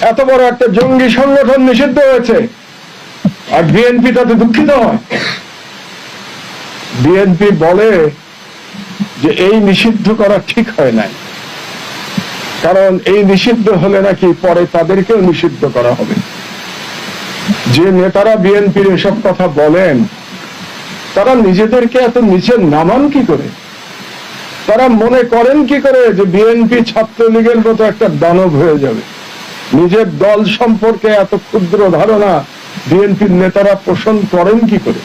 এত বড় একটা জঙ্গি সংগঠন নিষিদ্ধ হয়েছে। আর বিএনপি তাতে দুঃখিত হয়। বিএনপি বলে যে এই নিষিদ্ধ করা ঠিক হয় নাই। কারণ এই নিষিদ্ধ হলে নাকি পরে তাদেরকেও নিষিদ্ধ করা হবে। যে নেতারা বিএনপির এসব কথা বলেন, তারা নিজেদেরকে এত নিচে নামান কি করে? তারা মনে করেন কি করে যে বিএনপি ছাত্রলীগের মতো একটা দানব হয়ে যাবে। নিজের দল সম্পর্কে এত ক্ষুদ্র ধারণা বিএনপির নেতারা পোষণ করেন কি করে?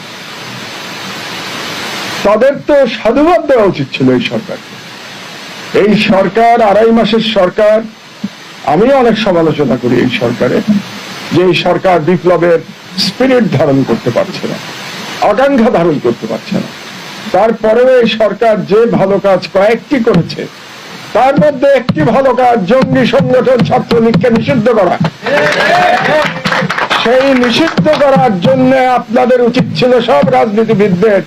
তাদের তো সাধুবাদ দেওয়া উচিত ছিল এই সরকারকে। এই সরকার, আড়াই মাসের সরকার, আমি অনেক সমালোচনা করি এই সরকারে, যে এই সরকার বিপ্লবের স্পিরিট ধারণ করতে পারছে না, আকাঙ্ক্ষা ধারণ করতে পারছে না। তারপরেও এই সরকার যে ভালো কাজ কয়েকটি করেছে তার মধ্যে একটি ভালো কাজ, জঙ্গি সংগঠন ছাত্রলীগকে নিষিদ্ধ করা। সেই নিষিদ্ধ করার জন্য আপনাদের উচিত ছিল সব রাজনীতিবিদদের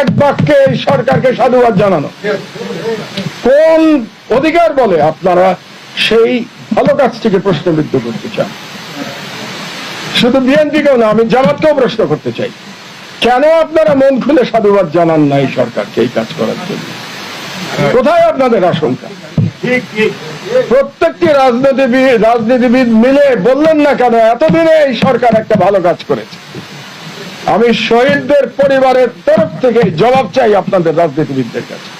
এক বাক্যে এই সরকারকে সাধুবাদ জানানো। কোন অধিকার বলে আপনারা সেই ভালো কাজটিকে প্রশ্নবিদ্ধ করতে চান? শুধু বিএনপিকেও না, আমি জামাতকেও প্রশ্ন করতে চাই। কেন আপনারা মন খুলে সাধুবাদ জানান না এই সরকারকে এই কাজ করার জন্য? কোথায় আপনাদের আশঙ্কা? প্রত্যেকটি রাজনীতিবিদ রাজনীতিবিদ মিলে বললেন না কেন, এতদিনে এই সরকার একটা ভালো কাজ করেছে। আমি শহীদদের পরিবারের তরফ থেকে জবাব চাই আপনাদের রাজনীতিবিদদের কাছে।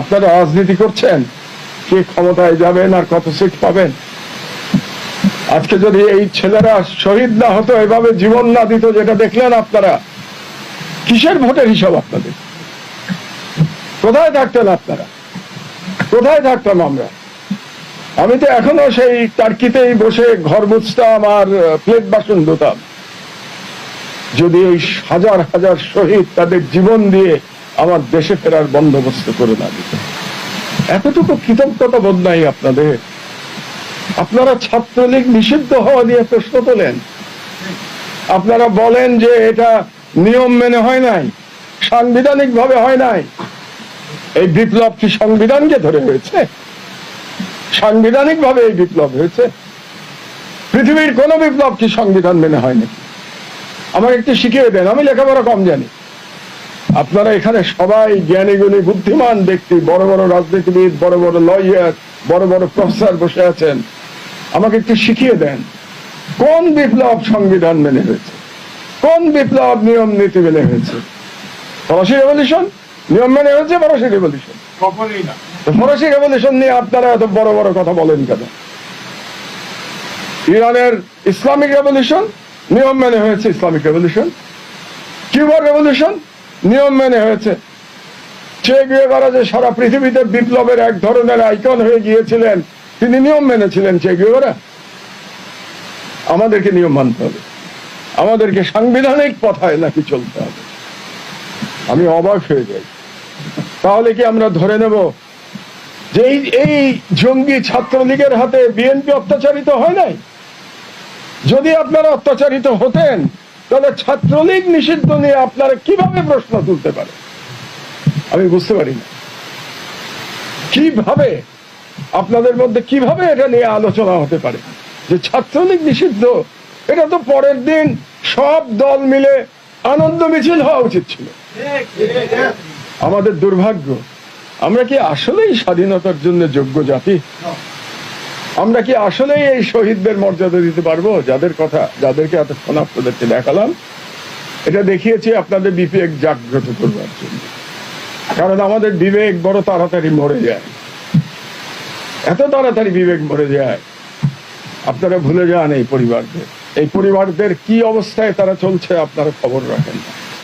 আপনারা রাজনীতি করছেন, কে ক্ষমতায় যাবেন আর কত সিট পাবেন? আজকে যদি এই ছেলেরা শহীদ না হতো, এভাবে জীবন না দিত, যেটা দেখলেন আপনারা, কিসের ভোটের হিসাব আপনাদের? কোথায় থাকতেন আপনারা? কোথায় থাকতাম আমরা? আমি তো এখনও সেই টার্কিতেই বসে ঘর মুছতাম আর প্লেট বাসন ধুতাম। যদি এই হাজার হাজার শহীদ তাদের জীবন দিয়ে আমার দেশে ফেরার বন্দোবস্ত করে না দিত। এতটুকু কৃতজ্ঞতা বোধ নাই আপনাদের। আপনারা ছাত্রলীগ নিষিদ্ধ হওয়া নিয়ে প্রশ্ন তোলেন। আপনারা বলেন যে এটা নিয়ম মেনে হয় নাই সাংবিধানিক ভাবে হয় নাই। এই বিপ্লব কি সংবিধানকে ধরে হয়েছে। সাংবিধানিক ভাবে এই বিপ্লব হয়েছে। পৃথিবীর কোন বিপ্লব কি সংবিধান মেনে হয় নাকি আমাকে একটু শিখিয়ে দেন, আমি লেখাপড়া কম জানি। আপনারা এখানে সবাই জ্ঞানী, গুণী, বুদ্ধিমান ব্যক্তি, বড় বড় রাজনীতিবিদ, বড় বড় লয়ার বড় বড় প্রফেসর বসে আছেন। আমাকে একটু শিখিয়ে দেন, কোন বিপ্লব সংবিধান মেনে হয়েছে? কোন বিপ্লব নিয়ম, নীতি মেনে হয়েছে? ফরাসি রেভলিউশন নিয়ম মেনে হয়েছে ফরাসি রেভলিউশন ফরাসি রেভলিউশন নিয়ে আপনারা এত বড় বড় কথা বলেন কেন? ইরানের ইসলামিক রেভলিউশন নিয়ম মেনে হয়েছে ইসলামিক রেভলিউশন কিউবার রেভলিউশন নিয়ম মেনে হয়েছে। চে গুয়েভারা যে সারা পৃথিবীতে বিপ্লবের এক ধরনের আইকন হয়ে গিয়েছিলেন তিনি নিয়ম মেনেছিলেন চে গুয়েভারা আমাদেরকে নিয়ম মানতে হবে। আমাদেরকে সাংবিধানিক পথায় নাকি চলতে হবে। আমি অবাক হয়ে যাই। তাহলে কি আমরা ধরে নেব যে এই জঙ্গি ছাত্রলীগের হাতে বিএনপি অত্যাচারিত হয় নাই? যদি আপনারা অত্যাচারিত হতেন, তাহলে ছাত্রলীগ নিষিদ্ধ নিয়ে আপনারা কীভাবে প্রশ্ন তুলতে পারে? আমি বুঝতে পারি না। কীভাবে, আপনাদের মধ্যে কীভাবে এটা নিয়ে আলোচনা হতে পারে? যে ছাত্রলীগ নিষিদ্ধ, এটা তো পরের দিন সব দল মিলে আনন্দ মিছিল হওয়া উচিত ছিল। আমাদের দুর্ভাগ্য। আমরা কি আসলেই স্বাধীনতার জন্য যোগ্য জাতি? আমরা কি আসলেই এই শহীদদের মর্যাদা দিতে পারব? যাদের কথা, যাদেরকে এতক্ষণ আপনাদেরকে দেখালাম, এটা দেখিয়েছি আপনাদের বিবেক জাগ্রত করবার জন্য। কারণ আমাদের বিবেক বড় তাড়াতাড়ি মরে যায়। এত তাড়াতাড়ি বিবেক মরে যায়। আপনারা ভুলে যান এই পরিবারদের। এই পরিবারদের কি অবস্থায় তারা চলছে আপনারা খবর রাখেন না।